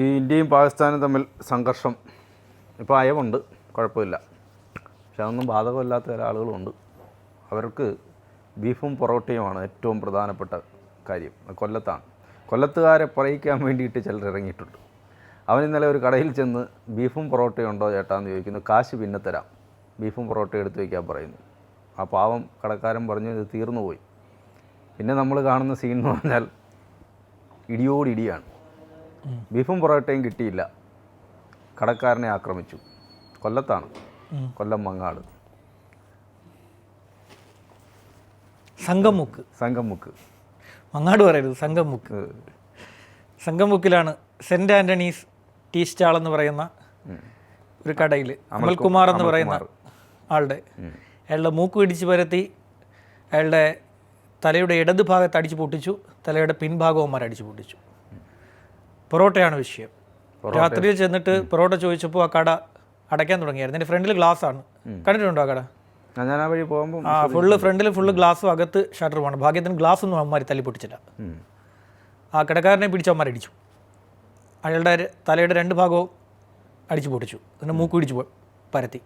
ഈ ഇന്ത്യയും പാകിസ്ഥാനും തമ്മിൽ സംഘർഷം ഇപ്പോൾ അയവുണ്ട്. കുഴപ്പമില്ല. പക്ഷെ അതൊന്നും ബാധകമില്ലാത്ത ചില ആളുകളുണ്ട്. അവർക്ക് ബീഫും പൊറോട്ടയുമാണ് ഏറ്റവും പ്രധാനപ്പെട്ട കാര്യം. കൊല്ലത്താണ്. കൊല്ലത്തുകാരെ പറയിക്കാൻ വേണ്ടിയിട്ട് ചിലർ ഇറങ്ങിയിട്ടുണ്ട്. അവൻ ഇന്നലെ ഒരു കടയിൽ ചെന്ന് ബീഫും പൊറോട്ടയും ഉണ്ടോ ചേട്ടാന്ന് ചോദിക്കുന്നു. കാശ് പിന്നെ തരാം. ബീഫും പൊറോട്ടയും എടുത്ത് വയ്ക്കാൻ പറയുന്നു. ആ പാവം കടക്കാരൻ പറഞ്ഞു ഇത് തീർന്നു പോയി പിന്നെ നമ്മൾ കാണുന്ന സീൻ എന്ന് പറഞ്ഞാൽ ഇടിയോടിടിയാണ്. ബീഫും പൊറോട്ടയും കിട്ടിയില്ല. കടക്കാരനെ ആക്രമിച്ചു. കൊല്ലത്താണ്. കൊല്ലം മങ്ങാട്. സംഘമുക്ക് സംഘമുക്ക് മങ്ങാട് പറയരുത് സംഘമുക്ക് സംഘമുക്കിലാണ് സെന്റ് ആന്റണീസ് ടീ സ്റ്റാൾ എന്ന് പറയുന്ന ഒരു കടയിൽ. അമൽകുമാർ എന്ന് പറയുന്ന ആളുടെ. അയാളുടെ മൂക്ക് പിടിച്ച് പരത്തി അയാളുടെ തലയുടെ ഇടത് ഭാഗത്ത് അടിച്ചു പൊട്ടിച്ചു തലയുടെ പിൻഭാഗവും അടിച്ചു പൊട്ടിച്ചു. പൊറോട്ടയാണ് വിഷയം. രാത്രിയിൽ ചെന്നിട്ട് പൊറോട്ട ചോദിച്ചപ്പോൾ ആ കട അടയ്ക്കാൻ തുടങ്ങിയായിരുന്നു. എന്റെ ഫ്രണ്ടിൽ ഗ്ലാസ് ആണ്. കണ്ടിട്ടുണ്ടോ ആ കട? ഞാൻ ആ വഴി പോകുമ്പോൾ ആ ഫുള്ള് ഫ്രണ്ടിൽ ഫുള്ള് ഗ്ലാസ്സും അകത്ത് ഷട്ടറുമാണ് ഭാഗ്യത്തിന് ഗ്ലാസ് ഒന്നും അമ്മമാർ തല്ലി പൊട്ടിച്ചില്ല. ആ കടക്കാരനെ പിടിച്ച് അമ്മമാർ അടിച്ചു അയാളുടെ തലയുടെ രണ്ട് ഭാഗവും അടിച്ചു പൊട്ടിച്ചു. പിന്നെ മൂക്ക് പിടിച്ച് പരത്തി.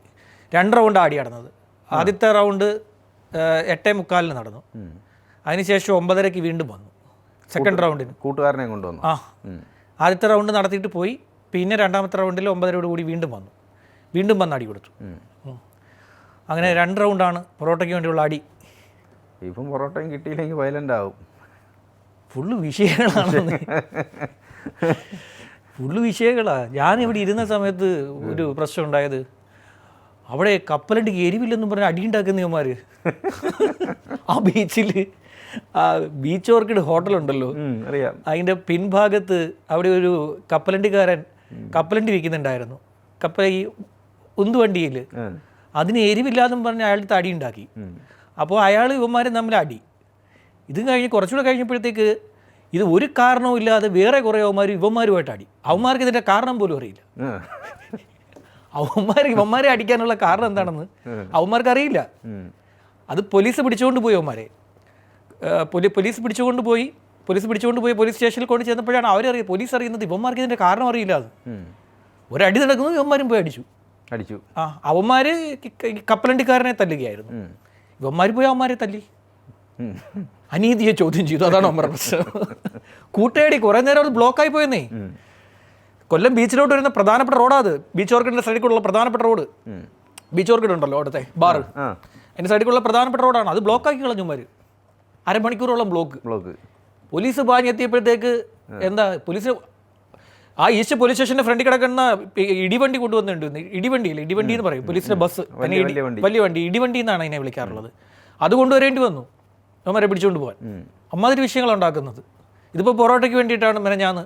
രണ്ട് റൗണ്ട് ആടി നടന്നത്. ആദ്യത്തെ റൗണ്ട് എട്ടേ മുക്കാലിന് നടന്നു. അതിനുശേഷം ഒമ്പതരയ്ക്ക് വീണ്ടും വന്നു. സെക്കൻഡ് റൗണ്ടിന് കൂട്ടുകാരനെ കൊണ്ടുവന്നു. ആ. ആദ്യത്തെ റൗണ്ട് നടത്തിയിട്ട് പോയി. പിന്നെ രണ്ടാമത്തെ റൗണ്ടിൽ ഒമ്പതരയോട് കൂടി വീണ്ടും വന്നു. വീണ്ടും വന്ന് അടി കൊടുത്തു. അങ്ങനെ രണ്ട് റൗണ്ടാണ് പൊറോട്ടയ്ക്ക് വേണ്ടിയുള്ള അടി. ഇപ്പം പൊറോട്ടയും കിട്ടിയില്ലെങ്കിൽ വയലന്റ് ആവും. ഫുള്ള് വിഷയങ്ങളാണ് ഫുള്ള് വിഷയങ്ങളാണ് ഞാൻ ഇവിടെ ഇരുന്ന സമയത്ത് ഒരു പ്രശ്നം ഉണ്ടായത്. അവിടെ കപ്പലണ്ടിക്ക് എരിവില്ലെന്നും പറഞ്ഞ് അടിയുണ്ടാക്കുന്ന ഇവന്മാർ ആ ബീച്ചിൽ ആ ബീച്ച് ഓർക്കിഡ് ഹോട്ടൽ ഉണ്ടല്ലോ. അറിയാം. അതിന്റെ പിൻഭാഗത്ത് അവിടെ ഒരു കപ്പലണ്ടിക്കാരൻ കപ്പലണ്ടി വിൽക്കുന്നുണ്ടായിരുന്നു. കപ്പൽ ഈ ഉന്തുവണ്ടിയിൽ. അതിന് എരിവില്ലാന്നും പറഞ്ഞ് അയാളുടെ അടി ഉണ്ടാക്കി. അപ്പോൾ അയാൾ ഇവന്മാരെ തമ്മിൽ അടി. ഇതും കഴിഞ്ഞ് കുറച്ചുകൂടെ കഴിഞ്ഞപ്പോഴത്തേക്ക് ഇത് ഒരു കാരണവും ഇല്ലാതെ വേറെ കുറേ അവന്മാർ ഇവന്മാരുമായിട്ട് അടി. അവന്മാർക്ക് ഇതിന്റെ കാരണം പോലും അറിയില്ല. അവന്മാർ ഇവന്മാരെ അടിക്കാനുള്ള കാരണം എന്താണെന്ന് അവന്മാർക്ക് അറിയില്ല. അത് പോലീസ് പിടിച്ചുകൊണ്ട് പോയി അവന്മാരെ. ഏഹ് പോലീ പോലീസ് പിടിച്ചുകൊണ്ട് പോയി. പോലീസ് പിടിച്ചുകൊണ്ട് പോയി പോലീസ് സ്റ്റേഷനിൽ കൊണ്ട് ചെന്നപ്പോഴാണ് അവരറിയ പോലീസ് അറിയുന്നത് ഇവന്മാർക്ക് ഇതിന്റെ കാരണം അറിയില്ല അത്. ഒരടി നടക്കുന്നു ഇവന്മാരും പോയി അടിച്ചു. അടിച്ചു. ആ അവന്മാർ കപ്പലണ്ടിക്കാരനെ തല്ലുകയായിരുന്നു. ഇവന്മാർ പോയി അവന്മാരെ തല്ലി. അനീതിയെ ചോദ്യം ചെയ്തു. അതാണ് അവന്മാരുടെ പ്രശ്നം. കൂട്ടയടി കുറേ നേരം അത് ബ്ലോക്കായി പോയെന്നേ. കൊല്ലം ബീച്ചിലോട്ട് വരുന്ന പ്രധാനപ്പെട്ട റോഡാ അത്. ബീച്ച് ഓർക്കിഡിന്റെ സൈഡിലുള്ള പ്രധാനപ്പെട്ട റോഡ്. ബീച്ച് ഓർക്കിഡ് ഉണ്ടല്ലോ അവിടുത്തെ ബാർ അതിന്റെ സൈഡിലുള്ള പ്രധാനപ്പെട്ട റോഡാണ്. അത് ബ്ലോക്കാക്കി കളഞ്ഞുമാർ അരമണിക്കൂറോളം ബ്ലോക്ക് ബ്ലോക്ക് പോലീസ് പാഞ്ഞെത്തിയപ്പോഴത്തേക്ക് എന്താ പോലീസ് ആ ഈസ്റ്റ് പോലീസ് സ്റ്റേഷന്റെ ഫ്രണ്ടിൽ കിടക്കുന്ന ഇടിവണ്ടി കൊണ്ടുവന്നിട്ടുണ്ട്. ഇടിവണ്ടിയില്ല? ഇടിവണ്ടി എന്ന് പറയും പോലീസിന്റെ ബസ്. വലിയ വണ്ടി. ഇടിവണ്ടി എന്നാണ് അതിനെ വിളിക്കാറുള്ളത്. അത് കൊണ്ടുവരേണ്ടി വന്നു. അവന്മാരെ പിടിച്ചുകൊണ്ട് പോകാൻ. അമ്മാതിരി വിഷയങ്ങൾ ഉണ്ടാക്കുന്നത്. ഇതിപ്പോൾ പൊറോട്ടയ്ക്ക് വേണ്ടിയിട്ടാണ് മെനഞ്ഞാന്ന്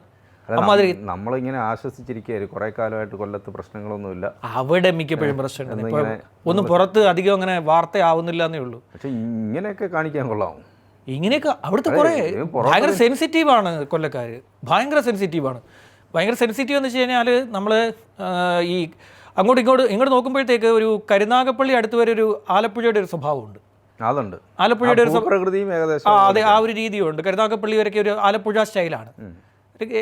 അമ്മാതിരി നമ്മളിങ്ങനെ ആശ്വസിച്ചിരിക്കുകയായിരുന്നു കുറേ കാലമായിട്ട് കൊല്ലത്ത് പ്രശ്നങ്ങളൊന്നുമില്ല. അവിടെ മിക്കപ്പോഴും പ്രശ്നങ്ങൾ ഒന്നും പുറത്ത് അധികം അങ്ങനെ വാർത്തയാവുന്നില്ല എന്നേ ഉള്ളൂ. പക്ഷെ ഇങ്ങനെയൊക്കെ കാണിക്കാൻ കൊള്ളാം. ഇങ്ങനെയൊക്കെ അവിടുത്തെ കുറേ ഭയങ്കര സെൻസിറ്റീവ് ഭയങ്കര സെൻസിറ്റീവാണ് കൊല്ലക്കാർ ഭയങ്കര സെൻസിറ്റീവാണ് ഭയങ്കര സെൻസിറ്റീവ് എന്ന് വെച്ച് കഴിഞ്ഞാൽ നമ്മൾ ഈ അങ്ങോട്ട് ഇങ്ങോട്ട് ഇങ്ങോട്ട് നോക്കുമ്പോഴത്തേക്ക് ഒരു കരുനാഗപ്പള്ളി അടുത്ത് വരെ ഒരു ആലപ്പുഴയുടെ ഒരു സ്വഭാവമുണ്ട്. അതുണ്ട്. ആലപ്പുഴയുടെ ഒരു പ്രകൃതിയും ഏകദേശം അതെ ആ ഒരു രീതിയുണ്ട്. കരുനാഗപ്പള്ളി വരെയൊക്കെ ഒരു ആലപ്പുഴ സ്റ്റൈലാണ്.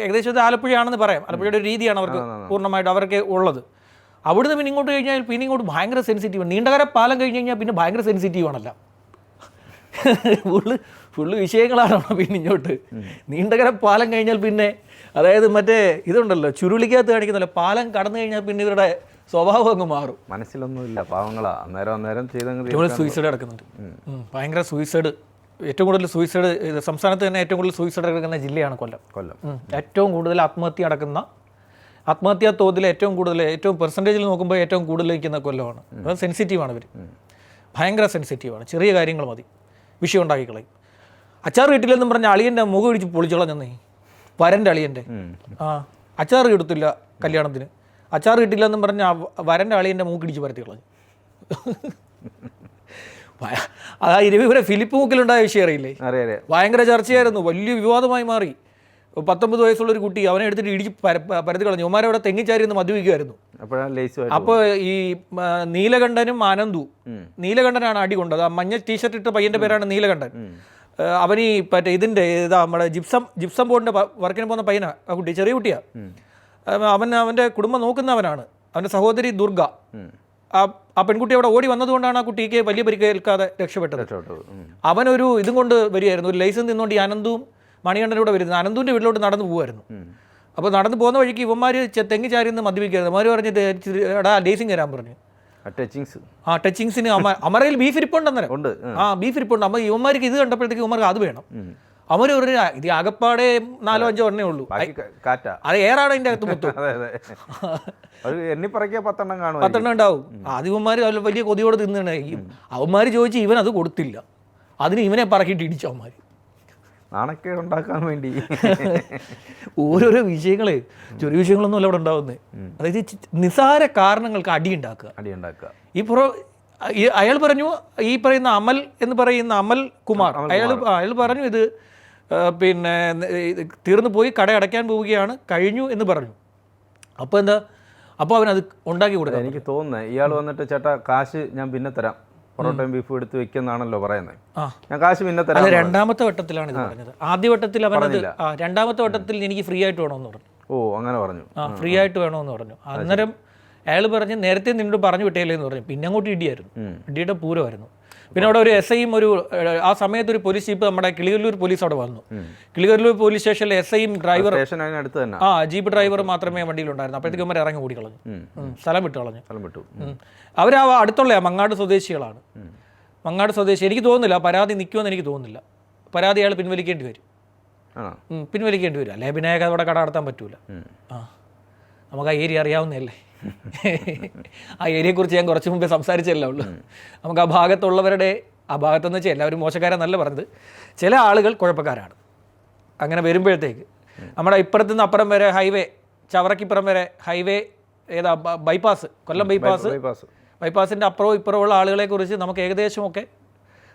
ഏകദേശം ഇത് ആലപ്പുഴയാണെന്ന് പറയാം. ആലപ്പുഴയുടെ ഒരു രീതിയാണ് അവർക്ക് പൂർണമായിട്ട് അവർക്ക് ഉള്ളത്. അവിടുന്ന് പിന്നെ ഇങ്ങോട്ട് കഴിഞ്ഞാൽ പിന്നെ ഇങ്ങോട്ട് ഭയങ്കര സെൻസിറ്റീവ് നീണ്ടകര പാലം കഴിഞ്ഞ് കഴിഞ്ഞാൽ പിന്നെ ഭയങ്കര സെൻസിറ്റീവ് ആണല്ലോ. ഫുള്ള് വിഷയങ്ങളാണ് പിന്നെ ഇങ്ങോട്ട്. നീണ്ടകര പാലം കഴിഞ്ഞാൽ പിന്നെ അതായത് മറ്റേ ഇതുണ്ടല്ലോ ചുരുളിക്കകത്ത് കാണിക്കുന്നല്ലോ പാലം കടന്നു കഴിഞ്ഞാൽ പിന്നെ ഇവരുടെ സ്വഭാവം അങ്ങ് മാറും. മനസ്സിലൊന്നുമില്ല പാവങ്ങളാ. അന്നേരം അന്നേരം ചെയ്ത സൂയിസൈഡ് നടക്കുന്നുണ്ട്. ഭയങ്കര സൂയിസൈഡ് ഏറ്റവും കൂടുതൽ സൂയിസൈഡ് സംസ്ഥാനത്ത് തന്നെ ഏറ്റവും കൂടുതൽ സൂയിസൈഡ് നടക്കുന്ന ജില്ലയാണ് കൊല്ലം. കൊല്ലം. ഏറ്റവും കൂടുതൽ ആത്മഹത്യ നടക്കുന്ന ആത്മഹത്യാ തോതിൽ ഏറ്റവും കൂടുതൽ ഏറ്റവും പെർസെന്റേജിൽ നോക്കുമ്പോൾ ഏറ്റവും കൂടുതൽ നിൽക്കുന്ന കൊല്ലമാണ്. അത് സെൻസിറ്റീവാണ് ഇവർ ഭയങ്കര സെൻസിറ്റീവാണ് ചെറിയ കാര്യങ്ങൾ മതി. വിഷയം ഉണ്ടാക്കി കളയും. അച്ചാർ കിട്ടില്ലെന്നും പറഞ്ഞ അളിയന്റെ മുഖം ഇടിച്ച് പൊളിച്ചോളഞ്ഞെന്നേ വരന്റെ അളിയന്റെ ആ അച്ചാർ കിട്ടത്തില്ല കല്യാണത്തിന്. അച്ചാർ കിട്ടില്ലെന്നും പറഞ്ഞ വരന്റെ അളിയന്റെ മൂക്കിടിച്ച് പരത്തി കളഞ്ഞു അതാ ഇരുവിവരെ ഫിലിപ്പ് മൂക്കിലുണ്ടായ വിഷയം അറിയില്ലേ? അറിയാം അറിയാം. ഭയങ്കര ചർച്ചയായിരുന്നു. വലിയ വിവാദമായി മാറി. പത്തൊമ്പത് വയസ്സുള്ള ഒരു കുട്ടി അവനെ എടുത്തിട്ട് ഇടിച്ച് പരത്തി കളഞ്ഞു ഉമാരെ അവിടെ തെങ്ങിച്ചാരി എന്ന് മദ്യപിക്കുമായിരുന്നു അപ്പോൾ ഈ നീലകണ്ഠനും ആനന്ദു. നീലകണ്ഠനാണ് അടി കൊണ്ടത്. ആ മഞ്ഞ ടീഷർട്ട് ഇട്ട പയ്യന്റെ പേരാണ് നീലകണ്ഠൻ. ആ, അവന് ഈ മറ്റേ ഇതിന്റെ ഇതാ നമ്മുടെ ജിപ്സം ജിപ്സം ബോർഡിന്റെ വർക്കിന് പോകുന്ന പയ്യനാ ആ കുട്ടി ചെറിയ കുട്ടിയാ. അവൻ അവന്റെ കുടുംബം നോക്കുന്നവനാണ്. അവന്റെ സഹോദരി ദുർഗ. ആ ആ പെൺകുട്ടി അവിടെ ഓടി വന്നതുകൊണ്ടാണ് ആ കുട്ടിക്ക് വലിയ പരിക്കേൽക്കാതെ രക്ഷപ്പെട്ടത്. അവനൊരു ഇതും കൊണ്ട് വരികയായിരുന്നു. ഒരു ലൈസൻസ് നിന്നുകൊണ്ട് ഈ അനന്തും മണികണ്ഠനും കൂടെ വരുന്നത്. അനന്തുവിന്റെ വീട്ടിലോട്ട് നടന്നു പോകുമായിരുന്നു അപ്പോൾ നടന്നു പോകുന്ന വഴിക്ക് ഇവന്മാർ തെങ്ങി ചാരി നിന്ന് മദ്യപിക്കരുത് അവർ പറഞ്ഞിട്ട് "ദേ, ഇച്ചിരി എടാ ഡേസിങ് തരാൻ പറഞ്ഞു. ടച്ചിങ്സ് ആ ടച്ചിങ്സിന് അമ അമരയിൽ ബീഫ് ഇരിപ്പുണ്ടെന്നേരം ഉണ്ട് ഉം. ആ ബീഫ് ഇരിപ്പുണ്ട്. അമ്മ ഇവന്മാർക്ക് ഇത് കണ്ടപ്പോഴത്തേക്ക് ഇവന്മാർക്ക് അത് വേണം. അമര ഒരു ഇത് ആകപ്പാടെ നാലോ അഞ്ചോ എണ്ണേ ഉള്ളൂ. കാറ്റാ. അത് ഏറാണ് അതിന്റെ അകത്ത് മൊത്തം. എണ്ണി പറക്കിയ പത്തെണ്ണം കാണും പത്തെണ്ണം ഉണ്ടാവും. ആദ്യവന്മാർ വലിയ കൊതിയോട് തിന്നണേ. അവന്മാർ ചോദിച്ചു ഇവൻ അത് കൊടുത്തില്ല. അതിന് ഇവനെ പറക്കിയിട്ട് ഇടിച്ചു അവന്മാർ നാണക്കേട് ഉണ്ടാക്കാൻ വേണ്ടി. ഓരോരോ വിഷയങ്ങളെ ചെറിയ വിഷയങ്ങളൊന്നും അല്ല അവിടെ ഉണ്ടാവുന്നത് അതായത് നിസാര കാരണങ്ങൾക്ക് അടി ഉണ്ടാക്കുക. അടി ഉണ്ടാക്കുക. ഈ പുറ അയാൾ പറഞ്ഞു ഈ പറയുന്ന അമൽ എന്ന് പറയുന്ന അമൽ കുമാർ അയാൾ അയാൾ പറഞ്ഞു ഇത് പിന്നെ തീർന്നു പോയി കട അടയ്ക്കാൻ പോവുകയാണ് കഴിഞ്ഞു എന്ന് പറഞ്ഞു. അപ്പോൾ എന്താ അപ്പോൾ അവൻ അത് ഉണ്ടാക്കി കൊടുക്കാം. എനിക്ക് തോന്നുന്നത് ഇയാൾ വന്നിട്ട് ചേട്ടാ കാശ് ഞാൻ പിന്നെ തരാം. പൊറോട്ടയും ബീഫും എടുത്ത് വെക്കുന്നാണല്ലോ പറയുന്നത്. ഞാൻ കാശ് പിന്നെ തരാം രണ്ടാമത്തെ വട്ടത്തിലാണ് ഇത് പറഞ്ഞത്. ആദ്യ വട്ടത്തിൽ അവനത് രണ്ടാമത്തെ വട്ടത്തിൽ എനിക്ക് ഫ്രീ ആയിട്ട് വേണമെന്ന് പറഞ്ഞു. ഓ അങ്ങനെ പറഞ്ഞു. ഫ്രീ ആയിട്ട് വേണമെന്ന് പറഞ്ഞു. അന്നേരം അയാൾ പറഞ്ഞ് നേരത്തെ നിന്നോട് പറഞ്ഞു വിട്ടേലേ എന്ന് പറഞ്ഞു. പിന്നെ അങ്ങോട്ട് ഇടിയായിരുന്നു. ഇടിയുടെ പൂരമായിരുന്നു. പിന്നെ അവിടെ ഒരു എസ് ഐയും ഒരു ആ സമയത്ത് ഒരു പോലീസ് ജീപ്പ് നമ്മുടെ കിളികല്ലൂർ പോലീസ് അവിടെ വന്നു. കിളികല്ലൂർ പോലീസ് സ്റ്റേഷനിലെ എസ് ഐയും ഡ്രൈവർ ആ ജീപ്പ് ഡ്രൈവർ മാത്രമേ വണ്ടിയിലുണ്ടായിരുന്നു അപ്പോഴത്തേക്കും അവന്മാർ ഇറങ്ങി ഓടി കളഞ്ഞു സ്ഥലം വിട്ടു കളഞ്ഞു. സ്ഥലം വിട്ടു. ഉം. അവരാ അടുത്തുള്ള മങ്ങാട് സ്വദേശികളാണ്. മങ്ങാട് സ്വദേശി എനിക്ക് തോന്നുന്നില്ല പരാതി നിൽക്കുമെന്ന് എനിക്ക് തോന്നുന്നില്ല. പരാതി അയാൾ പിൻവലിക്കേണ്ടി വരും. പിൻവലിക്കേണ്ടി വരും. അല്ലെ പിന്നെ അവിടെ കട നടത്താൻ പറ്റൂല. ആ. നമുക്ക് ആ ഏരിയ അറിയാവുന്നതല്ലേ? ആ ഏരിയയെ കുറിച്ച് ഞാൻ കുറച്ച് മുമ്പേ സംസാരിച്ചല്ലേ ഉള്ളൂ. നമുക്ക് ആ ഭാഗത്തുള്ളവരുടെ ആ ഭാഗത്തെന്ന് വെച്ചാൽ എല്ലാവരും മോശക്കാരെന്നല്ല പറഞ്ഞത്. ചില ആളുകൾ കുഴപ്പക്കാരാണ്. അങ്ങനെ വരുമ്പോഴത്തേക്ക് നമ്മുടെ ഇപ്പുറത്തു നിന്ന് അപ്പുറം വരെ ഹൈവേ ചവറക്കിപ്പുറം വരെ ഹൈവേ ഏതാ ബൈപ്പാസ് കൊല്ലം ബൈപ്പാസ്. ബൈപ്പാസ്. ബൈപ്പാസിന്റെ അപ്പുറവും ഇപ്പുറവും ഉള്ള ആളുകളെ കുറിച്ച് നമുക്ക് ഏകദേശമൊക്കെ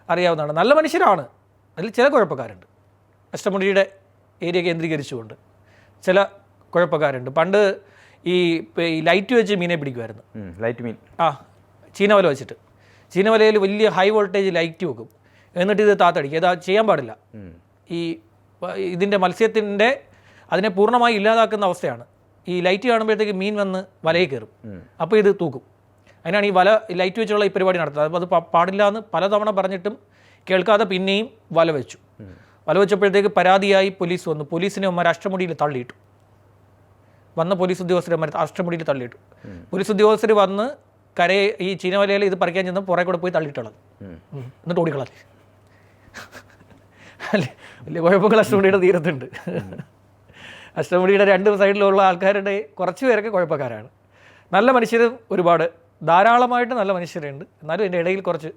അറിയാവുന്നതാണ്. നല്ല മനുഷ്യരാണ്. അതിൽ ചില കുഴപ്പക്കാരുണ്ട്. അഷ്ടമുടിയുടെ ഏരിയ കേന്ദ്രീകരിച്ചുകൊണ്ട് ചില കുഴപ്പക്കാരുണ്ട്. പണ്ട് ഈ ലൈറ്റ് വെച്ച് മീനെ പിടിക്കുമായിരുന്നു ലൈറ്റ് മീൻ. ആ ചീനവല വെച്ചിട്ട്. ചീനവലയിൽ വലിയ ഹൈ വോൾട്ടേജ് ലൈറ്റ് വെക്കും. എന്നിട്ട് ഇത് താത്തടിക്കും. ഇത് ചെയ്യാൻ പാടില്ല. ഈ ഇതിന്റെ മത്സ്യത്തിന്റെ അതിനെ പൂർണമായി ഇല്ലാതാക്കുന്ന അവസ്ഥയാണ്. ഈ ലൈറ്റ് കാണുമ്പോഴത്തേക്ക് മീൻ വന്ന് വലയിൽ കയറും. അപ്പോൾ ഇത് തൂക്കും. അതിനാണ് ഈ വല ലൈറ്റ് വെച്ചുള്ള ഈ പരിപാടി നടത്തുന്നത്. അപ്പോൾ അത് പാടില്ല എന്ന് പലതവണ പറഞ്ഞിട്ടും കേൾക്കാതെ പിന്നെയും വല വെച്ചു. വല വെച്ചപ്പോഴത്തേക്ക് പരാതിയായി പോലീസ് വന്നു. പോലീസിനെ ഉമ്മ രാഷ്ട്രമുടിയിൽ തള്ളിയിട്ടു. വന്ന പോലീസ് ഉദ്യോഗസ്ഥരെ അഷ്ടമുടിയിൽ തള്ളിയിട്ടു. പോലീസ് ഉദ്യോഗസ്ഥർ വന്ന് കരയെ ഈ ചീനവലയിൽ ഇത് പറിക്കാൻ ചെന്ന് പുറകെ കൂടെ പോയി തള്ളിയിട്ടുള്ളത്. എന്നിട്ട് ഓടിക്കളഞ്ഞു. അല്ലേ? വലിയ കുഴപ്പങ്ങൾ അഷ്ടമുടിയുടെ തീരത്തുണ്ട്. അഷ്ടമുടിയുടെ രണ്ട് സൈഡിലുള്ള ആൾക്കാരുടെ കുറച്ച് പേരൊക്കെ കുഴപ്പക്കാരാണ്. നല്ല മനുഷ്യരും ഒരുപാട്. ധാരാളമായിട്ട് നല്ല മനുഷ്യരുണ്ട്. എന്നാലും എന്റെ ഇടയിൽ കുറച്ച്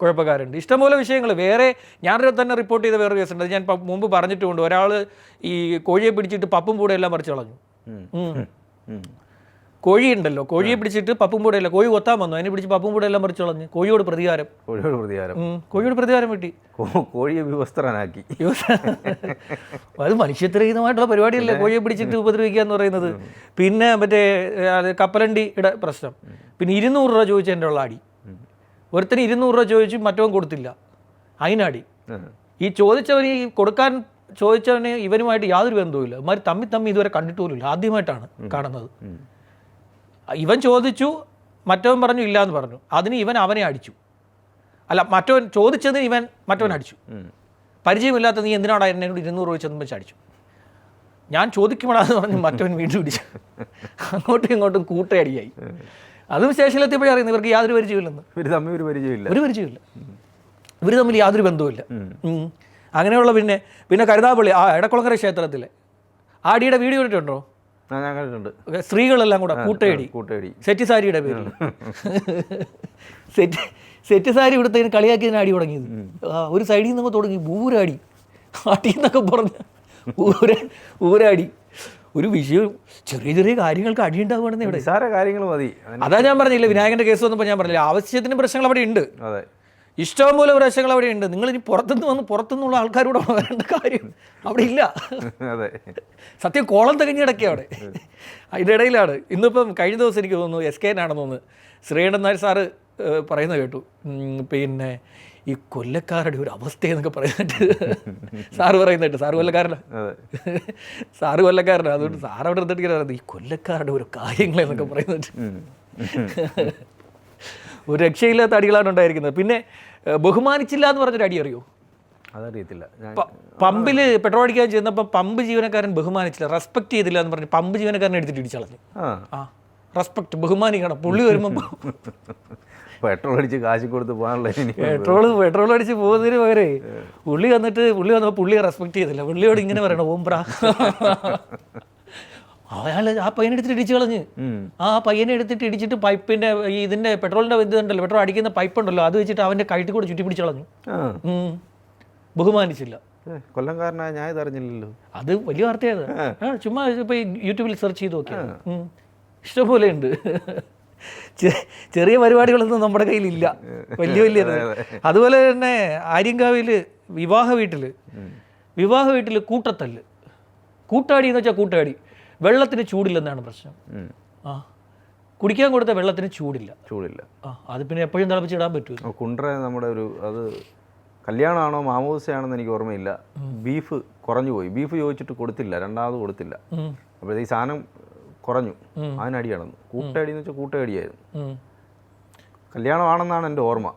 കുഴപ്പക്കാരുണ്ട്. ഇഷ്ടംപോലെ വിഷയങ്ങൾ വേറെ ഞാനൊരു തന്നെ റിപ്പോർട്ട് ചെയ്ത വേറെ കേസുണ്ട്. അത് ഞാൻ മുമ്പ് പറഞ്ഞിട്ടുമുണ്ട്. ഒരാൾ ഈ കോഴിയെ പിടിച്ചിട്ട് പപ്പും കൂടെ എല്ലാം പറിച്ചു കളഞ്ഞു. ഉം. ഉം. ഉം. കോഴി ഉണ്ടല്ലോ കോഴിയെ പിടിച്ചിട്ട് പപ്പും പൂടെ അല്ല കോഴി കൊത്താൻ വന്നു. അതിനെ പിടിച്ച് പപ്പും പൂടെ എല്ലാം പറിച്ചു കളഞ്ഞു. കോഴിയോട് പ്രതികാരം. കോഴിയോട് പ്രതികാരം. കോഴിയോട് പ്രതികാരം കിട്ടി. കോഴിയെ വിവസ്ത്രനാക്കി. അത് മനുഷ്യത്വരഹിതമായിട്ടുള്ള പരിപാടിയല്ലേ കോഴിയെ പിടിച്ചിട്ട് ഉപദ്രവിക്കുക എന്ന് പറയുന്നത്. പിന്നെ മറ്റേ കപ്പലണ്ടിയുടെ പ്രശ്നം. പിന്നെ ഇരുന്നൂറ് രൂപ ചോദിച്ചു എന്റെ ഉള്ള അടി ഒരുത്തന് ഇരുന്നൂറ് രൂപ ചോദിച്ചു മറ്റവൻ കൊടുത്തില്ല. അതിനടി ഈ ചോദിച്ചവന് ഈ കൊടുക്കാൻ ചോദിച്ചവന് ഇവനുമായിട്ട് യാതൊരു ബന്ധവുമില്ല. ഇവന്മാർ തമ്മി തമ്മി ഇതുവരെ കണ്ടിട്ട് പോലുമില്ല. ആദ്യമായിട്ടാണ് കാണുന്നത്. ഇവൻ ചോദിച്ചു മറ്റവൻ പറഞ്ഞു ഇല്ല എന്ന് പറഞ്ഞു. അതിന് ഇവൻ അവനെ അടിച്ചു. അല്ല മറ്റവൻ ചോദിച്ചതിന് ഇവൻ മറ്റവൻ അടിച്ചു. പരിചയമില്ലാത്ത നീ എന്തിനാടാ എന്നോട് ഇരുന്നൂറ് രൂപ ചെന്ന് വെച്ച് അടിച്ചു? ഞാൻ ചോദിക്കുമ്പോഴാന്ന് പറഞ്ഞു മറ്റവൻ വീണ്ടും ഇടിച്ചു അങ്ങോട്ടും ഇങ്ങോട്ടും കൂട്ടയടിയായി. അതും സ്റ്റേഷനിലെത്തിയപ്പോഴേ അറിയുന്നു ഇവർക്ക് യാതൊരു പരിചയമില്ലെന്ന് തമ്മിൽ ഒരു പരിചയമില്ല. ഒരു പരിചയമില്ല ഇവർ തമ്മിൽ യാതൊരു ബന്ധവുമില്ല. അങ്ങനെയുള്ള പിന്നെ പിന്നെ കരുതാപ്പള്ളി ആ എടക്കുളങ്ങര ക്ഷേത്രത്തിലെ. ആടിയുടെ വീഡിയോ ഇട്ടിട്ടുണ്ടോ ഞാൻ കണ്ടിട്ടുണ്ട്. സ്ത്രീകളെല്ലാം കൂടെ കൂട്ടയടി. കൂട്ടയടി. സെറ്റ് സാരിയുടെ പേരിൽ സെറ്റ് സെറ്റ് സാരി ഇവിടുത്തെ കളിയാക്കിയതിന് അടി തുടങ്ങിയത്. ഒരു സൈഡിൽ നിന്ന് തുടങ്ങി ഊരാടി. അടി എന്നൊക്കെ പറഞ്ഞ് ഊര ഊരാടി. ഒരു വിഷയം ചെറിയ ചെറിയ കാര്യങ്ങൾക്ക് അടി ഉണ്ടാവുകയാണെന്ന് ഇവിടെ. സാറേ കാര്യങ്ങൾ മതി. അതാ ഞാൻ പറഞ്ഞില്ല വിനായകന്റെ കേസ് വന്നപ്പോൾ ഞാൻ പറഞ്ഞില്ല ആവശ്യത്തിന് പ്രശ്നങ്ങൾ അവിടെ ഉണ്ട്. അതെ. ഇഷ്ടംപോലെ പ്രശ്നങ്ങൾ അവിടെ ഉണ്ട് നിങ്ങൾ ഇനി പുറത്തുനിന്ന് വന്ന് പുറത്തുനിന്നുള്ള ആൾക്കാരോട് വരേണ്ട കാര്യം അവിടെ ഇല്ല. അതെ. സത്യം കോളം തികഞ്ഞ് കിടക്കുക അവിടെ. അതിന്റെ ഇടയിലാണ്. ഇന്നിപ്പം കഴിഞ്ഞ ദിവസം എനിക്ക് തോന്നുന്നു എസ് കെ ആണെന്ന് തോന്നുന്നു. ശ്രീകണ്ഠൻ നായർ സാറ് പറയുന്നത് കേട്ടു. പിന്നെ ഈ കൊല്ലക്കാരുടെ ഒരു അവസ്ഥ എന്നൊക്കെ പറയുന്നുണ്ട് സാറ് പറയുന്നുണ്ട് സാറ് കൊല്ലക്കാരനാ? സാറ് കൊല്ലക്കാരനാ. അതുകൊണ്ട് സാർ അവിടെ എടുത്തിട്ട് ഈ കൊല്ലക്കാരുടെ ഒരു കാര്യങ്ങൾ എന്നൊക്കെ പറയുന്നുണ്ട് ഒരു രക്ഷയില്ലാത്ത അടികളാണ് ഉണ്ടായിരിക്കുന്നത്. പിന്നെ ബഹുമാനിച്ചില്ല എന്ന് പറഞ്ഞൊരു അടി അറിയോ? അതറിയത്തില്ല. പമ്പിൽ പെട്രോൾ അടിക്കാൻ ചെന്നപ്പോൾ പമ്പ് ജീവനക്കാരൻ ബഹുമാനിച്ചില്ല റെസ്പെക്ട് ചെയ്തില്ല എന്ന് പറഞ്ഞ് പമ്പ് ജീവനക്കാരനെ എടുത്തിട്ട് ഇടിച്ചളഞ്ഞു. ആ. റെസ്പെക്ട് ബഹുമാനിക്കണം പുള്ളി വരുമ്പോൾ പെട്രോൾ അടിച്ച് കാശ് കൊടുത്ത് പോകാനുള്ള പെട്രോൾ പെട്രോൾ അടിച്ച് പോകുന്നതിന് പകരം പുള്ളി വന്നിട്ട് പുള്ളി വന്നപ്പോൾ പുള്ളിയെ റെസ്പെക്ട് ചെയ്തില്ല. പുള്ളിയോട് ഇങ്ങനെ പറയണം ഓംബ്ര അയാൾ ആ പയ്യനെ എടുത്തിട്ട് ഇടിച്ച് കളഞ്ഞ്. ആ പയ്യനെ എടുത്തിട്ട് ഇടിച്ചിട്ട് പൈപ്പിന്റെ ഈ ഇതിന്റെ പെട്രോളിന്റെ ഇത് ഉണ്ടല്ലോ പെട്രോൾ അടിക്കുന്ന പൈപ്പ് ഉണ്ടല്ലോ അത് വെച്ചിട്ട് അവന്റെ കഴുത്തിൽ കൂടെ ചുറ്റി പിടിച്ചു കളഞ്ഞു. ബഹുമാനിച്ചില്ല. കൊല്ലം കൊല്ലംകാരനായ ഞാൻ ഇതറിഞ്ഞില്ലല്ലോ അത് വലിയ വാർത്തയാണ് ചുമ്മാ ഇപ്പൊ യൂട്യൂബിൽ സെർച്ച് ചെയ്ത് നോക്കിയാൽ ഇഷ്ടംപോലെ ഉണ്ട്. ചെറിയ പരിപാടികളൊന്നും നമ്മുടെ കയ്യിലില്ല. വലിയ വലിയ അതുപോലെ തന്നെ ആര്യങ്കാവിൽ വിവാഹ വീട്ടിൽ വിവാഹ വീട്ടിൽ കൂട്ടത്തല്ല്. കൂട്ടാടി എന്ന് വെച്ചാൽ കൂട്ടാടി. വെള്ളത്തിന് ചൂടില്ലെന്നാണ് പ്രശ്നം. ആ. കുടിക്കാൻ കൊടുത്ത വെള്ളത്തിന് ചൂടില്ല. ചൂടില്ല. ആ അത് പിന്നെ എപ്പോഴും തിളപ്പിച്ചിടാൻ പറ്റുമോ കുണ്ട്ര നമ്മുടെ ഒരു അത് കല്യാണമാണോ മാമോദിസയാണെന്ന് എനിക്ക് ഓർമ്മയില്ല. ബീഫ് കുറഞ്ഞു പോയി. ബീഫ് ചോദിച്ചിട്ട് കൊടുത്തില്ല രണ്ടാമത് കൊടുത്തില്ല. അപ്പോൾ ഈ സാധനം കുറഞ്ഞു. അതിനടി നടന്നു കൂട്ടടി എന്ന് വെച്ചാൽ കൂട്ടയടിയായിരുന്നു ഉം. കല്യാണമാണെന്നാണ് എന്റെ ഓർമ്മ.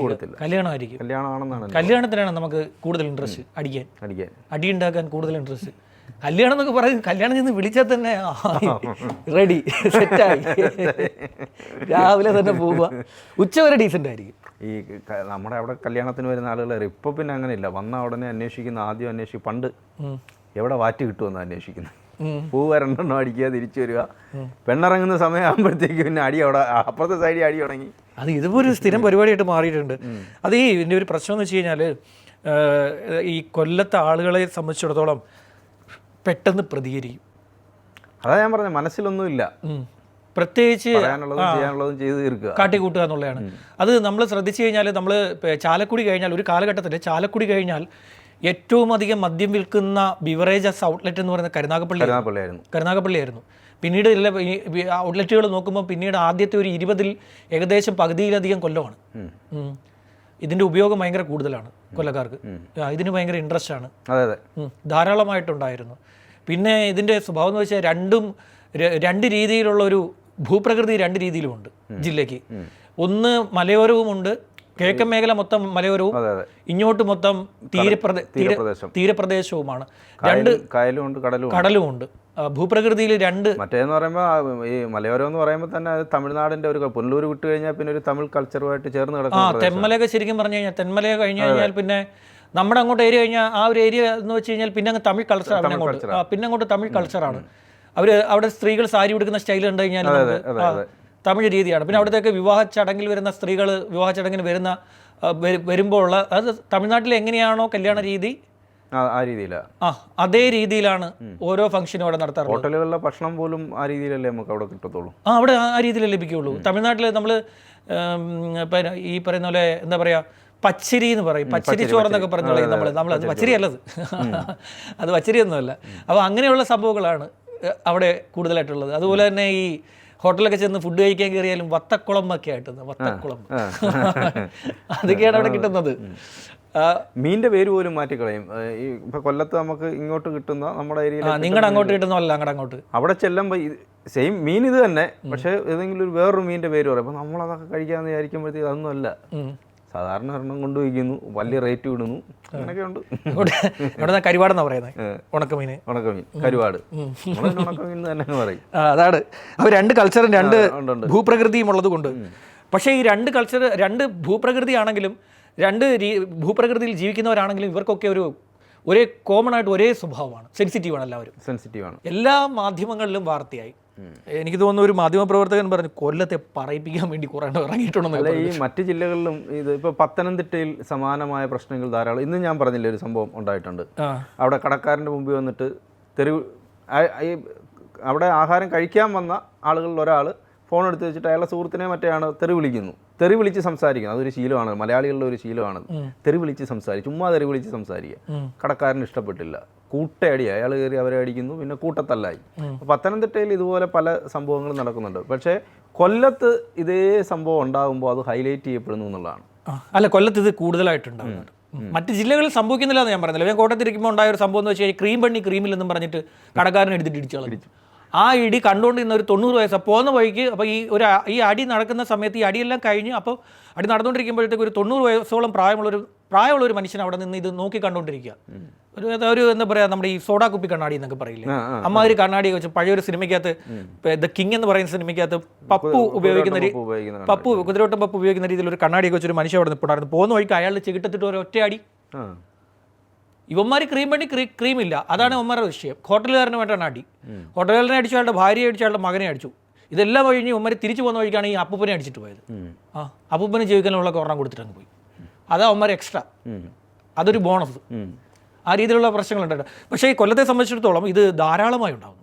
കൊടുത്തില്ല. കല്യാണമായിരിക്കും. കല്യാണമാണെന്നാണ് കല്യാണത്തിനാണ് നമുക്ക് കൂടുതൽ ഇൻട്രസ്റ്റ് അടിക്കാൻ. അടിക്കാൻ. അടി ഉണ്ടാക്കാൻ കൂടുതൽ ഇൻട്രസ്റ്റ് കല്യാണം എന്നൊക്കെ പറയും. കല്യാണം ചെന്ന് വിളിച്ചാൽ തന്നെ റെഡി സെറ്റായി രാവിലെ തന്നെ പോവുക. ഉച്ച വരെ ഡീസന്റ് ആയിരിക്കും. ഈ നമ്മുടെ അവിടെ കല്യാണത്തിന് വരുന്ന ആളുകൾ ഇപ്പോൾ പിന്നെ അങ്ങനെയില്ല. വന്ന ഉടനെ അന്വേഷിക്കുന്ന ആദ്യം അന്വേഷിക്കും പണ്ട് എവിടെ വാറ്റ് കിട്ടുമെന്ന് അന്വേഷിക്കുന്നത്? പൂവ് രണ്ടെണ്ണം അടിക്കുക തിരിച്ചു വരിക. പെണ്ണിറങ്ങുന്ന സമയമാകുമ്പോഴത്തേക്ക് പിന്നെ അടി അവിടെ അപ്പുറത്തെ സൈഡിൽ അടി തുടങ്ങി. അത് ഇതുപോലെ ഒരു സ്ഥിരം പരിപാടിയായിട്ട് മാറിയിട്ടുണ്ട്. അത് ഈ ഇതിന്റെ ഒരു പ്രശ്നം എന്ന് വെച്ച് കഴിഞ്ഞാൽ ഈ കൊല്ലത്തെ ആളുകളെ സംബന്ധിച്ചിടത്തോളം പെട്ടെന്ന് പ്രതികരിക്കും. അതാ ഞാൻ പറഞ്ഞ മനസ്സിലൊന്നുമില്ല. പ്രത്യേകിച്ച് ചെയ്യാനുള്ളതും ചെയ്ത് തീർക്കുക. കാട്ടിക്കൂട്ടുക എന്നുള്ളതാണ്. അത് നമ്മൾ ശ്രദ്ധിച്ചു കഴിഞ്ഞാൽ നമ്മൾ ചാലക്കുടി കഴിഞ്ഞാൽ ഒരു കാലഘട്ടത്തിൽ ചാലക്കുടി കഴിഞ്ഞാൽ ഏറ്റവും അധികം മദ്യം വിൽക്കുന്ന ബിവറേജസ് ഔട്ട്ലെറ്റ് എന്ന് പറയുന്നത് കരുനാഗപ്പള്ളി കരുനാഗപ്പള്ളി ആയിരുന്നു. പിന്നീട് ഔട്ട്ലെറ്റുകൾ നോക്കുമ്പോൾ പിന്നീട് ആദ്യത്തെ ഒരു ഇരുപതിൽ ഏകദേശം പകുതിയിലധികം കൊല്ലമാണ്. ഇതിന്റെ ഉപയോഗം ഭയങ്കര കൂടുതലാണ്. കൊല്ലക്കാർക്ക്. ഇതിന് ഭയങ്കര ഇൻട്രസ്റ്റ് ആണ്. ധാരാളമായിട്ടുണ്ടായിരുന്നു. പിന്നെ ഇതിന്റെ സ്വഭാവം എന്ന് വെച്ചാൽ രണ്ടും രണ്ട് രീതിയിലുള്ള ഒരു ഭൂപ്രകൃതി രണ്ട് രീതിയിലുമുണ്ട് ജില്ലയ്ക്ക്. ഒന്ന് മലയോരവുമുണ്ട്. കിഴക്കൻ മേഖല മൊത്തം മലയോരവും ഇങ്ങോട്ട് മൊത്തം തീരപ്രദേ തീര തീരപ്രദേശം. തീരപ്രദേശവുമാണ്. രണ്ട് കടലുമുണ്ട്. ഭൂപ്രകൃതിയിൽ രണ്ട് മറ്റേന്ന് പറയുമ്പോൾ ഈ മലയോരം എന്ന് പറയുമ്പോൾ തന്നെ അത് തമിഴ്നാടിന്റെ ഒരു പുനലൂർ വിട്ട് കഴിഞ്ഞാൽ പിന്നെ ഒരു തമിഴ് കൾച്ചറുമായിട്ട് ചേർന്ന് ആ കിടക്കുന്ന പ്രദേശം. തെന്മലയൊക്കെ ശരിക്കും പറഞ്ഞു കഴിഞ്ഞാൽ തെന്മലയൊക്കെ കഴിഞ്ഞു കഴിഞ്ഞാൽ പിന്നെ നമ്മുടെ അങ്ങോട്ട് ഏരിയ കഴിഞ്ഞാൽ ആ ഒരു ഏരിയ എന്ന് വെച്ച് കഴിഞ്ഞാൽ പിന്നെ അങ്ങ് തമിഴ് കൾച്ചർ പിന്നെ അങ്ങോട്ട്. പിന്നെ അങ്ങോട്ട് തമിഴ് കൾച്ചറാണ് അവർ അവിടെ സ്ത്രീകൾ സാരി ഉടുക്കുന്ന സ്റ്റൈൽ ഉണ്ട് കഴിഞ്ഞാൽ തമിഴ് രീതിയാണ്. പിന്നെ അവിടത്തേക്ക് വിവാഹ ചടങ്ങിൽ വരുന്ന സ്ത്രീകൾ വിവാഹ ചടങ്ങിൽ വരുന്ന വരുമ്പോഴുള്ള വരു- വരുമ്പോൾ ഉള്ള അത് തമിഴ്നാട്ടിൽ എങ്ങനെയാണോ കല്യാണ രീതി ആ ആ അതേ രീതിയിലാണ് ഓരോ ഫംഗ്ഷനും അവിടെ നടത്താറ് ഹോട്ടലുകളിലെ ഭക്ഷണം പോലും ആ രീതിയിലല്ലേ നമുക്ക് അവിടെ കിട്ടത്തുള്ളൂ? ആ അവിടെ ആ രീതിയിൽ ലഭിക്കുകയുള്ളൂ. തമിഴ്നാട്ടിൽ നമ്മൾ ഈ പറയുന്ന പോലെ എന്താ പറയുക പച്ചരി എന്ന് പറയും. പച്ചരി ചോറ് എന്നൊക്കെ കളയും നമ്മൾ നമ്മൾ അത് പച്ചരി അല്ലത് അത്. പച്ചരി ഒന്നുമല്ല അപ്പോൾ അങ്ങനെയുള്ള സംഭവങ്ങളാണ് അവിടെ കൂടുതലായിട്ടുള്ളത്. അതുപോലെ തന്നെ ഈ ഹോട്ടലൊക്കെ ചെന്ന് ഫുഡ് കഴിക്കാൻ കയറിയാലും ഒക്കെ ആയിട്ട് വത്തക്കുളമ്പ് അതൊക്കെയാണ് അവിടെ കിട്ടുന്നത്. മീനിന്റെ പേര് പോലും മാറ്റി കളയും ഈ ഇപ്പൊ കൊല്ലത്ത് നമുക്ക് ഇങ്ങോട്ട് കിട്ടുന്ന നമ്മുടെ ഏരിയയിൽ നിങ്ങളുടെ അങ്ങോട്ട് കിട്ടുന്നല്ല അങ്ങോട്ട് അങ്ങോട്ട്. അവിടെ ചെല്ലുമ്പോൾ സെയിം മീൻ ഇത് തന്നെ പക്ഷെ ഏതെങ്കിലും ഒരു വേറൊരു മീനിന്റെ പേര് പറയും. അപ്പൊ നമ്മളതൊക്കെ കഴിക്കാന്ന് വിചാരിക്കുമ്പോഴത്തേക്ക് അതൊന്നും അല്ല സാധാരണ ഒരെണ്ണം കൊണ്ടുപോയിക്കുന്നു വലിയ റേറ്റ് വിടുന്നു അങ്ങനെയൊക്കെ ഉണ്ട് ഇവിടെ പറയുന്നത് ഉണക്കമീന്. ഉണക്കമീൻ കരുവാട്. ഉണക്കമീൻ തന്നെ പറയും. അതാണ്. അവർ രണ്ട് കൾച്ചറും രണ്ട്. ഭൂപ്രകൃതിയും ഉള്ളത് കൊണ്ട് പക്ഷേ ഈ രണ്ട് കൾച്ചർ രണ്ട് ഭൂപ്രകൃതി ആണെങ്കിലും രണ്ട് രീ ഭൂപ്രകൃതിയിൽ ജീവിക്കുന്നവരാണെങ്കിലും ഇവർക്കൊക്കെ ഒരു ഒരേ കോമൺ ആയിട്ട് ഒരേ സ്വഭാവമാണ്. സെൻസിറ്റീവാണ് എല്ലാവരും. സെൻസിറ്റീവ് ആണ്. എല്ലാ മാധ്യമങ്ങളിലും വാർത്തയായി. എനിക്ക് തോന്നുന്നു ഒരു മാധ്യമപ്രവർത്തകൻ പറഞ്ഞു കൊല്ലത്തെ പറയിപ്പിക്കാൻ വേണ്ടി കുറേ ഇറങ്ങിയിട്ടുണ്ടെന്ന് ഈ മറ്റ് ജില്ലകളിലും ഇത് ഇപ്പോൾ പത്തനംതിട്ടയിൽ സമാനമായ പ്രശ്നങ്ങൾ ധാരാളം. ഇന്ന് ഞാൻ പറഞ്ഞില്ലേ ഒരു സംഭവം ഉണ്ടായിട്ടുണ്ട്. അവിടെ കടക്കാരന്റെ മുമ്പിൽ വന്നിട്ട് തെരുവ് അവിടെ ആഹാരം കഴിക്കാൻ വന്ന ആളുകളിൽ ഒരാൾ ഫോൺ എടുത്ത് വെച്ചിട്ട് അയാളെ സുഹൃത്തിനെ മറ്റേയാണ് തെറി വിളിക്കുന്നു. തെറി വിളിച്ച് സംസാരിക്കുന്നത് അതൊരു ശീലമാണ് മലയാളികളുടെ ഒരു ശീലമാണ് തെറി വിളിച്ച് സംസാരിക്കും. ചുമ്മാ തെറി വിളിച്ച് സംസാരിക്കുക. കടക്കാരന് ഇഷ്ടപ്പെട്ടില്ല. കൂട്ടയടി അയാൾ കയറി അവരെ അടിക്കുന്നു. പിന്നെ കൂട്ടത്തല്ലായി. പത്തനംതിട്ടയിൽ ഇതുപോലെ പല സംഭവങ്ങളും നടക്കുന്നുണ്ട്. പക്ഷേ കൊല്ലത്ത് ഇതേ സംഭവം ഉണ്ടാകുമ്പോൾ അത് ഹൈലൈറ്റ് ചെയ്യപ്പെടുന്നു എന്നുള്ളതാണ്. അല്ല കൊല്ലത്ത് ഇത് കൂടുതലായിട്ടുണ്ടാകുന്നുണ്ട് മറ്റ് ജില്ലകളിൽ സംഭവിക്കുന്നില്ല എന്ന് ഞാൻ പറഞ്ഞില്ല. ഞാൻ കോട്ടയത്ത് ഇരിക്കുമ്പോൾ ഉണ്ടായ ഒരു സംഭവം എന്ന് വെച്ചാൽ ക്രീം പണി ക്രീമിൽ എന്നും പറഞ്ഞിട്ട് കടക്കാരൻ എടുത്തിട്ട് ഇടിച്ചു കളഞ്ഞു. ആ ഇടി കണ്ടുകൊണ്ടിരുന്ന ഒരു തൊണ്ണൂറ് വയസ്സാണ് പോകുന്ന വഴിക്ക് അപ്പോൾ ഈ ഒരു ഈ അടി നടക്കുന്ന സമയത്ത് ഈ അടിയെല്ലാം കഴിഞ്ഞ് അപ്പോൾ അടി നടന്നുകൊണ്ടിരിക്കുമ്പോഴത്തേക്ക് ഒരു തൊണ്ണൂറ് വയസ്സോളം പ്രായമുള്ളൊരു പ്രായമുള്ള ഒരു മനുഷ്യൻ അവിടെ നിന്ന് ഇത് നോക്കി കണ്ടുകൊണ്ടിരിക്കുക. ഒരു ഒരു എന്താ പറയുക നമ്മുടെ ഈ സോഡാ കുപ്പി കണ്ണാടി എന്നൊക്കെ പറയില്ലേ? ആ, ഒരു അമ്മാതിരി കണ്ണാടി വെച്ച് പഴയൊരു സിനിമയ്ക്കകത്ത് ദ കിങ് എന്ന് പറയുന്ന സിനിമയ്ക്കകത്ത് പപ്പു ഉപയോഗിക്കുന്ന പപ്പു കുതിരോട്ടം പപ്പു ഉപയോഗിക്കുന്ന രീതിയിൽ ഒരു കണ്ണാടിയൊക്കെ വെച്ചൊരു മനുഷ്യൻ അവിടെ നിൽപ്പുണ്ടായിരുന്നു പോകുന്ന വഴിക്ക് അയാളുടെ ചികിട്ടത്തിട്ട് ഒരു ഒറ്റയടി ഇവന്മാർ ക്രീം പണി ക്രീ ഇല്ല. അതാണ് ഇവന്മാരുടെ വിഷയം. ഹോട്ടലുകാരന് വേണ്ടിയാണ് അടി ഹോട്ടലുകാരനെ അടിച്ചു അയാളുടെ ഭാര്യയെ അടിച്ചു അയാളുടെ മകനെ അടിച്ചു. ഇതെല്ലാം കഴിഞ്ഞ് ഇവന്മാർ തിരിച്ചു പോകുന്ന വഴിക്കാണ് ഈ അപ്പൂപ്പനെ അടിച്ചിട്ട് പോയത്. ആ അപ്പൂപ്പനെ ജീവിക്കാനുള്ള ഒരെണ്ണം കൊടുത്തിട്ട് അങ്ങ് പോയി. അതാ അവന്മാർ എക്സ്ട്രാ അതൊരു ബോണസ് ആ രീതിയിലുള്ള പ്രശ്നങ്ങളുണ്ട്. പക്ഷേ ഈ കൊല്ലത്തെ സംബന്ധിച്ചിടത്തോളം ഇത് ധാരാളമായി ഉണ്ടാകുന്നു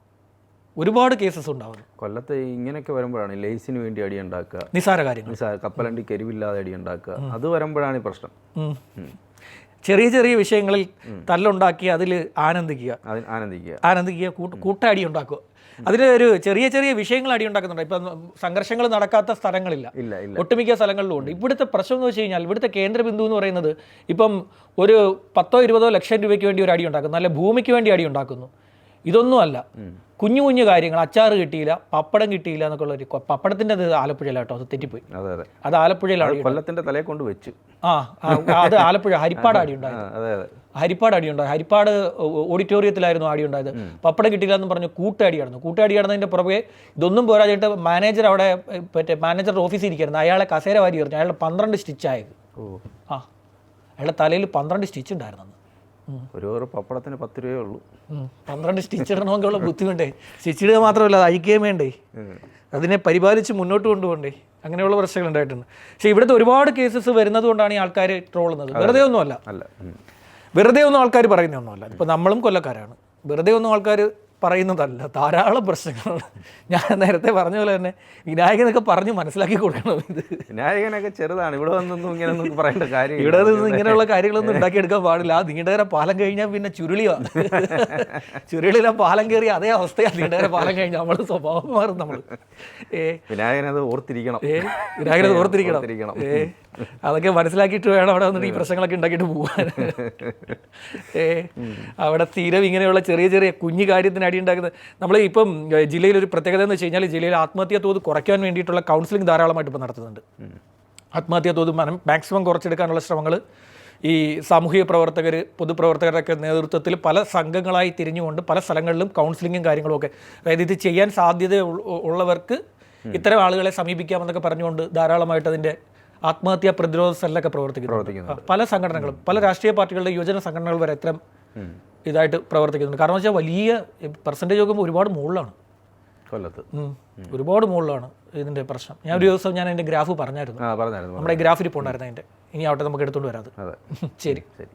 ഒരുപാട് കേസസ് ഉണ്ടാവുന്നു. കൊല്ലത്ത് ഇങ്ങനെയൊക്കെ വരുമ്പോഴാണ് ലേസിന് വേണ്ടി അടി ഉണ്ടാക്കുക. നിസാര കാര്യങ്ങൾ. നിസാര കപ്പലണ്ടി കെരുവില്ലാതെ അടി ഉണ്ടാക്കുക. അത് വരുമ്പോഴാണ് ഈ പ്രശ്നം. ചെറിയ ചെറിയ വിഷയങ്ങളിൽ തല്ലുണ്ടാക്കി അതിൽ ആനന്ദിക്കുക. ആനന്ദിക്കുക. ആനന്ദിക്കുക കൂട്ട് കൂട്ടടി ഉണ്ടാക്കുക. അതിന് ഒരു ചെറിയ ചെറിയ വിഷയങ്ങൾ അടി ഉണ്ടാക്കുന്നുണ്ട്. ഇപ്പം സംഘർഷങ്ങൾ നടക്കാത്ത സ്ഥലങ്ങളില്ല. ഒട്ടുമിക്ക സ്ഥലങ്ങളിലും ഉണ്ട്. ഇവിടുത്തെ പ്രശ്നം എന്ന് വെച്ച് കഴിഞ്ഞാൽ ഇവിടുത്തെ കേന്ദ്ര ബിന്ദു എന്ന് പറയുന്നത് ഇപ്പം ഒരു പത്തോ ഇരുപതോ ലക്ഷം രൂപയ്ക്ക് വേണ്ടി ഒരു അടി ഉണ്ടാക്കുന്നു. അല്ലെ ഭൂമിക്ക് വേണ്ടി അടി ഉണ്ടാക്കുന്നു. ഇതൊന്നുമല്ല. കുഞ്ഞു കുഞ്ഞു കാര്യങ്ങൾ അച്ചാർ കിട്ടിയില്ല പപ്പടം കിട്ടിയില്ല എന്നൊക്കെ പപ്പടത്തിന്റെ ഒരു പപ്പടത്തിന്റെ അത് ആലപ്പുഴയിലാണ് കേട്ടോ അത് തെറ്റിപ്പോയി. അതെ അതെ. അത് ആലപ്പുഴയിലാണ് കൊല്ലത്തിന്റെ തലയെ കൊണ്ട് വെച്ച്. ആ അത് ആലപ്പുഴ ഹരിപ്പാട് അടി ഉണ്ടായത്. ഹരിപ്പാട് അതെ ഉണ്ടായത്. ഹരിപ്പാട് ഓഡിറ്റോറിയത്തിലായിരുന്നു അടി ഉണ്ടായത്. പപ്പടം കിട്ടിയില്ല എന്ന് പറഞ്ഞ് കൂട്ടടി നടന്നു കൂട്ടടി നടന്നതിന്റെ പുറകെ ഇതൊന്നും പോരാഞ്ഞിട്ട് മാനേജർ അവിടെ മറ്റേ മാനേജറുടെ ഓഫീസിൽ ഇരിക്കുന്നു അയാളെ കസേര വാരി എറിഞ്ഞു. അയാളുടെ പന്ത്രണ്ട് സ്റ്റിച്ച് ആയത് ഓ. ആ അയാളുടെ തലയിൽ പന്ത്രണ്ട് സ്റ്റിച്ച് ഉണ്ടായിരുന്നു. ഒരു ഓരോ പപ്പടത്തിന് പത്ത് രൂപയേ ഉള്ളൂ. പന്ത്രണ്ട് സ്റ്റിച്ച് ഇടണമെങ്കിൽ ഉള്ള ബുദ്ധിമുട്ടേ സ്റ്റിച്ച് ഇടുക മാത്രമല്ല അത് അയക്കുകയും വേണ്ടേ? അതിനെ പരിപാലിച്ച് മുന്നോട്ട് കൊണ്ടുപോകണ്ടേ? അങ്ങനെയുള്ള പ്രശ്നങ്ങൾ ഉണ്ടായിട്ടുണ്ട്. പക്ഷേ ഇവിടുത്തെ ഒരുപാട് കേസസ് വരുന്നത് കൊണ്ടാണ് ഈ ആൾക്കാർ ട്രോളുന്നത് വെറുതെ ഒന്നുമല്ല. വെറുതെ ഒന്നും ആൾക്കാർ പറയുന്നൊന്നുമല്ല ഇപ്പം നമ്മളും കൊല്ലക്കാരാണ്. വെറുതെ ഒന്നും ആൾക്കാർ പറയുന്നതല്ല ധാരാളം പ്രശ്നങ്ങളാണ് ഞാൻ നേരത്തെ പറഞ്ഞ പോലെ തന്നെ വിനായകനൊക്കെ പറഞ്ഞ് മനസ്സിലാക്കി കൊടുക്കണം ഇത്. വിനായകനൊക്കെ ചെറുതാണ്. ഇവിടെ വന്നൊന്നും ഇങ്ങനെ ഒന്നും പറയേണ്ട കാര്യം ഇവിടെ നിന്ന് ഇങ്ങനെയുള്ള കാര്യങ്ങളൊന്നും ഉണ്ടാക്കിയെടുക്കാൻ പാടില്ല. ആ നീണ്ടകര പാലം കഴിഞ്ഞാൽ പിന്നെ ചുരുളിയാണ് ചുരുളിയിലെ പാലം കയറി അതേ അവസ്ഥയാണ് നീണ്ടകര പാലം കഴിഞ്ഞാൽ നമ്മൾ സ്വഭാവം മാറും നമ്മൾ ഏ വിനായകനത് ഓർത്തിരിക്കണം. ഏ? വിനായകനത് ഓർത്തിരിക്കണം. ഓർത്തിരിക്കണം. ഏ? അതൊക്കെ മനസ്സിലാക്കിയിട്ട് വേണം അവിടെ വന്നിട്ട് ഈ പ്രശ്നങ്ങളൊക്കെ ഉണ്ടാക്കിയിട്ട് പോകാൻ ഏ? അവിടെ സ്ഥിരം ഇങ്ങനെയുള്ള ചെറിയ ചെറിയ കുഞ്ഞു കാര്യത്തിന് അടി ഉണ്ടാക്കുന്നത് നമ്മൾ ഇപ്പം ജില്ലയിൽ ഒരു പ്രത്യേകത എന്ന് വെച്ച് കഴിഞ്ഞാൽ ജില്ലയിൽ ആത്മഹത്യ തോത് കുറയ്ക്കാൻ വേണ്ടിയിട്ടുള്ള കൗൺസിലിംഗ് ധാരാളമായിട്ട് ഇപ്പോൾ നടത്തുന്നുണ്ട്. ആത്മഹത്യ തോത് മാക്സിമം കുറച്ചെടുക്കാനുള്ള ശ്രമങ്ങൾ ഈ സാമൂഹിക പ്രവർത്തകർ പൊതുപ്രവർത്തകരുടെയൊക്കെ നേതൃത്വത്തിൽ പല സംഘങ്ങളായി തിരിഞ്ഞുകൊണ്ട് പല സ്ഥലങ്ങളിലും കൗൺസിലിങ്ങും കാര്യങ്ങളും ഒക്കെ. അതായത് ഇത് ചെയ്യാൻ സാധ്യത ഉള്ള- ഉള്ളവർക്ക് ഇത്തരം ആളുകളെ സമീപിക്കാമെന്നൊക്കെ പറഞ്ഞുകൊണ്ട് ധാരാളമായിട്ട് അതിന്റെ ആത്മഹത്യാ പ്രതിരോധ സെല്ലൊക്കെ പ്രവർത്തിക്കുന്നു. പല സംഘടനകളും പല രാഷ്ട്രീയ പാർട്ടികളുടെ യുവജന സംഘടനകൾ വരെ ഇത്തരം ഇതായിട്ട് പ്രവർത്തിക്കുന്നുണ്ട്. കാരണം വെച്ചാൽ വലിയ പെർസെന്റേജ് നോക്കുമ്പോൾ ഒരുപാട് മുകളിലാണ്. കൊല്ലത്ത്. ഒരുപാട് മുകളിലാണ് ഇതിന്റെ പ്രശ്നം. ഞാൻ ഒരു ദിവസം ഞാൻ അതിന്റെ ഗ്രാഫ് പറഞ്ഞായിരുന്നു. നമ്മുടെ ഗ്രാഫിൽ പോകണമായിരുന്നു അതിന്റെ ഇനി ആവട്ടെ നമുക്ക് എടുത്തുകൊണ്ട് വരാം അതെ. ശരി. ശരി.